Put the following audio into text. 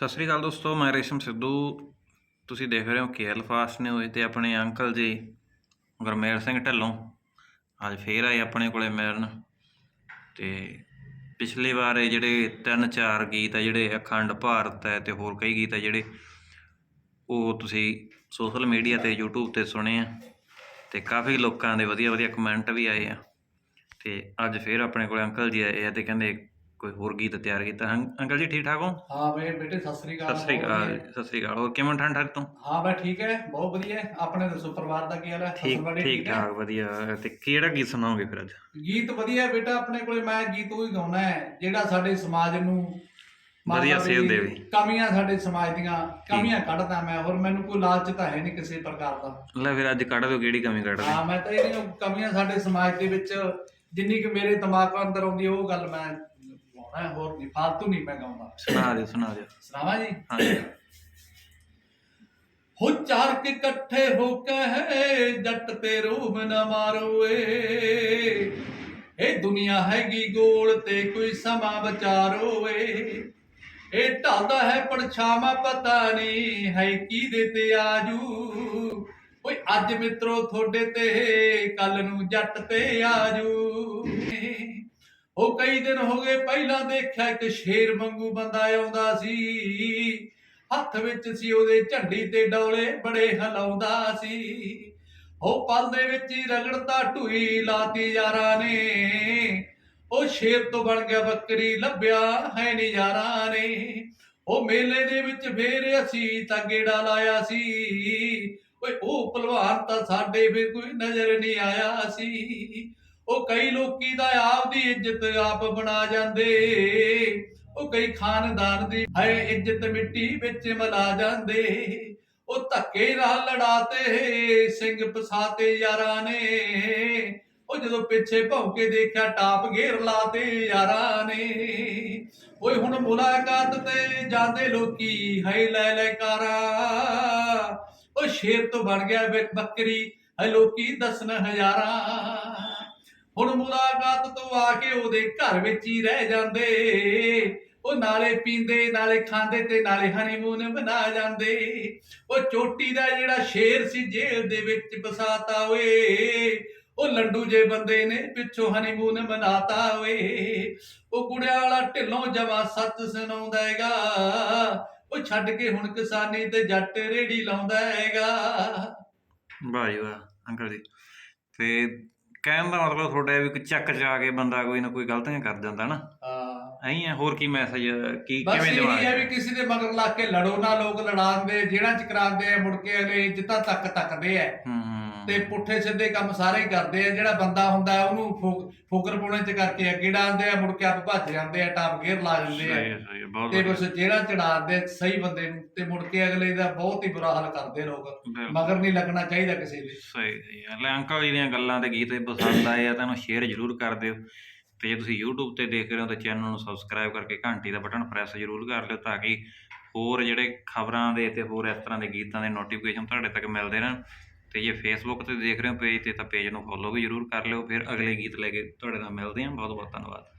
ਸਤਿ ਸ੍ਰੀ ਅਕਾਲ ਦੋਸਤੋ, ਮੈਂ ਰੇਸ਼ਮ ਸਿੱਧੂ। ਤੁਸੀਂ ਦੇਖ ਰਹੇ ਹੋ ਕੇਐਲ ਫਾਸਟ ਨਿਊਜ਼ ਤੇ ਆਪਣੇ ਅੰਕਲ ਜੀ, ਗੁਰਮੇਲ ਸਿੰਘ ਢੱਲੋਂ। ਅੱਜ ਫੇਰ ਆਏ ਆਪਣੇ ਕੋਲੇ ਮਿਲਣ ਤੇ ਪਿਛਲੀ ਵਾਰ ਇਹ ਜਿਹੜੇ ਤਿੰਨ ਚਾਰ ਗੀਤ ਆ ਜਿਹੜੇ ਅਖੰਡ ਭਾਰਤ ਹੈ ਤੇ ਹੋਰ ਕਈ ਗੀਤ ਆ ਜਿਹੜੇ, ਉਹ ਤੁਸੀਂ ਸੋਸ਼ਲ ਮੀਡੀਆ ਤੇ YouTube ਤੇ ਸੁਣੇ ਆ ਤੇ ਕਾਫੀ ਲੋਕਾਂ ਦੇ ਵਧੀਆ ਵਧੀਆ ਕਮੈਂਟ ਵੀ ਆਏ ਆ। ਤੇ ਅੱਜ ਫੇਰ ਆਪਣੇ ਕੋਲੇ ਅੰਕਲ ਜੀ ਆਏ ਆ ਤੇ ਕਹਿੰਦੇ ਕੋਈ ਹੋਰ ਗੀਤ ਤਿਆਰ ਕੀਤਾ? ਅੰਕ- ਅੰਕਲ ਜੀ ਠੀਕ ਠਾਕ ਹੋ? ਹਾਂ ਬੇ ਬੇਟੇ ਸਤਿ ਸ੍ਰੀ ਅਕਾਲ। ਸਤਿ ਸ੍ਰੀ ਅਕਾਲ ਵਧੀਆ। ਸਤਿ ਸ੍ਰੀ ਅਕਾਲ। ਹੋਰ ਕਿਵੇਂ ਠੰਡ ਠਾਕ ਤੋਂ? ਹਾਂ ਬਈ ਠੀਕ ਹੈ। ਬਹੁਤ ਵਧੀਆ। ਹੈ। ਆਪਣੇ ਦੱਸੋ ਪਰਿਵਾਰ ਦਾ ਕੀ ਹਾਲ ਹੈ? ਠੀਕ ਠੀਕ ਹੈ? ਠਾਕ ਵਧੀਆ। ਤੇ ਕਿਹੜਾ ਗੀਤ ਸੁਣਾਓਗੇ ਫਿਰ ਅੱਜ? ਗੀਤ ਵਧੀਆ ਹੈ ਬੇਟਾ ਆਪਣੇ ਕੋਲੇ ਮੈਂ ਗੀਤ ਉਹ ਹੀ ਗਾਉਣਾ ਹੈ ਜਿਹੜਾ ਸਾਡੇ ਸਮਾਜ ਨੂੰ ਮੰਨ ਵਧੀਆ ਲਾ ਸੇਧ ਵੀ ਦੇਵੇ। ਕਮੀਆਂ ਸਾਡੇ ਸਮਾਜ ਦੀਆਂ ਕਮੀਆਂ ਕੱਢਦਾ ਮੈਂ ਹੋਰ ਮੈਨੂੰ ਕੋਈ ਲਾਲਚ ਤਾਂ ਹੈ ਨਹੀਂ ਕਿਸੇ ਪ੍ਰਕਾਰ ਦਾ। ਲੈ ਫਿਰ ਅੱਜ ਕੱਢ ਦਿਓ ਕਿਹੜੀ ਕਮੀ ਕੱਢ ਹਾਂ ਮੈਂ ਤਾਂ ਇਹਦੀਆਂ ਕਮੀਆਂ ਸਾਡੇ ਸਮਾਜ ਦੇ ਵਿੱਚ ਜਿੰਨੀ ਕਿ ਮੇਰੇ ਦਿਮਾਗ ਅੰਦਰ ਆਉਂਦੀ ਹੈ ਉਹ ਗੱਲ ਮੈਂ ਗਾਉਣਾ ਹੈ ਹੋਰ ਨਹੀਂ ਫਾਲਤੂ ਨਹੀਂ ਮੈਂ ਗਾਉਂਦਾ। ਸੁਣਾ ਦਿਓ ਸੁਣਾ ਦਿਓ। ਸੁਣਾਵਾ ਜੀ? ਹਾਂਜੀ। ਹੋ ਚਾਰ ਕੇ ਇਕੱਠੇ ਹੋ ਕੇ ਜੱਟ ਤੇ ਰੂਹ ਨਾ ਮਾਰੋ ਏ ਇਹ ਦੁਨੀਆ ਹੈਗੀ ਗੋਲ ਤੇ ਕੋਈ ਸਮਾਂ ਵਿਚਾਰੋ ਏ ਇਹ ਢਲਦਾ ਹੈ ਪਰਛਾਵਾਂ ਪਤਾ ਨਹੀਂ ਹੈ ਕਿਹਦੇ ਤੇ ਆਜੂ। ਓਏ ਅੱਜ ਮਿੱਤਰੋ ਤੁਹਾਡੇ ਤੇ ਕੱਲ ਨੂੰ ਜੱਟ ਤੇ ਆਜੂ। ਉਹ ਕਈ ਦਿਨ ਹੋ ਗਏ ਪਹਿਲਾਂ ਦੇਖਿਆ ਇੱਕ ਸ਼ੇਰ ਵਾਂਗੂ ਬੰਦਾ ਆਉਂਦਾ ਸੀ। ਹੱਥ ਵਿੱਚ ਸੀ ਉਹਦੇ ਝੰਡੀ ਤੇ ਡੋਲੇ ਬੜੇ ਹਲਾਉਂਦਾ ਸੀ। ਉਹ ਪਲ ਦੇ ਵਿੱਚ ਹੀ ਰਗੜਤਾ ਢੂਈ ਲਾਤੀ ਯਾਰਾਂ ਨੇ। ਉਹ ਸ਼ੇਰ ਤੋਂ ਬਣ ਗਿਆ ਬੱਕਰੀ ਲੱਭਿਆ ਹੈ ਨੀ ਯਾਰਾਂ ਨੇ। ਉਹ ਮੇਲੇ ਦੇ ਵਿੱਚ ਫੇਰ ਅਸੀਂ ਤਾਂ ਗੇੜਾ ਲਾਇਆ ਸੀ। ਓਏ, ਉਹ ਭਲਵਾਨ ਤਾਂ ਸਾਡੇ ਫਿਰ ਕੋਈ ਨਜ਼ਰ ਨਹੀਂ ਆਇਆ ਸੀ। ਉਹ ਕਈ ਲੋਕੀ ਦਾ ਆਪ ਦੀ ਇੱਜ਼ਤ ਆਪ ਬਣਾ ਜਾਂਦੇ। ਉਹ ਕਈ ਖਾਨਦਾਨ ਦੀ ਹੈ ਇੱਜ਼ਤ ਮਿੱਟੀ ਵਿੱਚ ਮਿਲਾ ਜਾਂਦੇ। ਉਹ ਧੱਕੇ ਨਾਲ ਲੜਾਤੇ, ਸਿੰਘ ਫਸਾਤੇ ਯਾਰਾਂ ਨੇ। ਉਹ ਜਦੋਂ ਪਿੱਛੇ ਭੌਂਕੇ ਦੇਖਿਆ ਟਾਪ ਘੇਰ ਲਾਤੇ ਯਾਰਾਂ ਨੇ। ਓਏ ਹੁਣ ਮੁਲਾਕਾਤ ਤੇ ਜਾਂਦੇ ਲੋਕੀ ਹੈ ਲੈ ਲੈ ਕਾਰਾ। ਉਹ ਸ਼ੇਰ ਤੋਂ ਬਣ ਗਿਆ ਬੱਕਰੀ ਹੈ ਲੋਕੀ ਦਸਨ ਹਜ਼ਾਰਾਂ। ਹੁਣ ਮੁਲਾਕਾਤ ਤੋਂ ਆ ਕੇ ਉਹਦੇ ਘਰ ਵਿੱਚ ਹੀ ਰਹਿ ਜਾਂਦੇ। ਉਹ ਨਾਲੇ ਪੀਂਦੇ, ਨਾਲੇ ਖਾਂਦੇ ਤੇ ਨਾਲੇ ਹਨੀਮੂਨ ਮਨਾ ਜਾਂਦੇ। ਉਹ ਚੋਟੀ ਦਾ ਜਿਹੜਾ ਸ਼ੇਰ ਸੀ ਜੇਲ੍ਹ ਦੇ ਵਿੱਚ ਬਸਾਤਾ ਓਏ। ਉਹ ਲੰਡੂ ਜੇ ਬੰਦੇ ਨੇ ਪਿੱਛੋਂ ਹਨੀਮੂਨ ਮਨਾਤਾ ਓਏ। ਉਹ ਕੁੜਿਆ ਵਾਲਾ ਢਿੱਲੋਂ ਜਮਾ ਸੱਚ ਸੁਣਾਉਂਦਾ ਹੈਗਾ। ਉਹ ਛੱਡ ਕੇ ਹੁਣ ਕਿਸਾਨੀ ਤੇ ਜੱਟ ਰੇੜੀ ਲਾਉਂਦਾ ਹੈਗਾ। ਵਾਹ ਜੀ ਵਾਹ, ਅੰਕਲ ਜੀ। ਤੇ ਕਹਿਣ ਦਾ ਮਤਲਬ ਤੁਹਾਡਾ ਵੀ ਕੋਈ ਚੱਕ ਚ ਆ ਕੇ ਬੰਦਾ ਕੋਈ ਨਾ ਕੋਈ ਗਲਤੀਆਂ ਕਰ ਜਾਂਦਾ ਨਾ। ਐਂ ਹੈ ਹੋਰ ਕੀ ਮੈਸੇਜ ਕੀ ਬਸ ਕਿਵੇਂ ਇਹ ਜਵਾਬ ਹੈ ਵੀ ਕਿਸੇ ਦੇ ਮਗਰ ਲੱਗ ਕੇ ਲੜੋ ਨਾ ਲੋਕ ਲੜਾਉਂਦੇ ਜਿਹੜਾ ਚ ਕਰਾਉਂਦੇ ਆ ਮੁੜ ਕੇ ਅਗਲੇ ਇੱਜ਼ਤਾਂ ਤੱਕ ਤੱਕਦੇ ਆ। ਹੂੰ ਤੇ ਪੁੱਠੇ ਸਿੱਧੇ ਕੰਮ ਸਾਰੇ ਹੀ ਕਰਦੇ ਆ ਜਿਹੜਾ ਬੰਦਾ ਹੁੰਦਾ ਹੈ ਉਹਨੂੰ ਫੋਕ- ਫੋਕਰ ਪਾਉਣੇ ਚ ਕਰਕੇ ਅੱਗੇ ਡਾਲਦੇ ਆ ਮੁੜ ਕੇ ਆਪ ਭੱਜ ਜਾਂਦੇ ਆ ਟਾਪ ਗੇਰ ਲਾ ਜਾਂਦੇ ਸਹੀ ਆ ਹੈ ਸਹੀ ਹੈ ਬਹੁਤ ਤੇ ਵਧੀਆ। ਬਸ ਜਿਹੜਾ ਚੜਾਉਂਦੇ ਸਹੀ ਬੰਦੇ ਨੂੰ ਤੇ ਮੁੜ ਕੇ ਅਗਲੇ ਦਾ ਬਹੁਤ ਹੀ ਬੁਰਾ ਹਾਲ ਕਰਦੇ ਲੋਕ। ਬਿਲਕੁਲ। ਮਗਰ ਨਹੀਂ ਲੱਗਣਾ ਚਾਹੀਦਾ ਕਿਸੇ ਦੇ। ਸਹੀ ਸਹੀ ਹੈ। ਲੈ ਅੰਕਲ ਜੀ ਦੀਆਂ ਗੱਲਾਂ ਤੇ ਗੀਤ ਪਸੰਦ ਆਏ ਆ ਤਾਂ ਇਹਨੂੰ ਸ਼ੇਅਰ ਜ਼ਰੂਰ ਕਰ ਦਿਓ। ਤੇ ਜੇ ਤੁਸੀਂ YouTube ਤੇ ਦੇਖ ਰਹੇ ਹੋ ਤਾਂ ਚੈਨਲ ਨੂੰ ਸਬਸਕ੍ਰਾਈਬ ਕਰਕੇ ਘੰਟੀ ਦਾ ਬਟਨ ਪ੍ਰੈਸ ਜ਼ਰੂਰ ਕਰ ਲਿਓ ਤਾਂ ਕਿ ਹੋਰ ਜਿਹੜੇ ਖਬਰਾਂ ਦੇ ਤੇ ਹੋਰ ਇਸ ਤਰ੍ਹਾਂ ਦੇ ਗੀਤਾਂ ਦੇ ਨੋਟੀਫਿਕੇਸ਼ਨ ਤੁਹਾਡੇ ਤੱਕ ਮਿਲਦੇ ਰਹਿਣ। ਤੇ ਜੇ Facebook ਤੇ ਦੇਖ ਰਹੇ ਹੋ ਪੇਜ ਤੇ ਤਾਂ ਪੇਜ ਨੂੰ ਫੋਲੋ ਵੀ ਜ਼ਰੂਰ ਕਰ ਲਿਓ, ਫਿਰ ਅਗਲੇ ਗੀਤ ਲੈ ਕੇ ਤੁਹਾਡੇ ਨਾਲ ਮਿਲਦੇ ਹਾਂ। ਬਹੁਤ ਬਹੁਤ ਧੰਨਵਾਦ।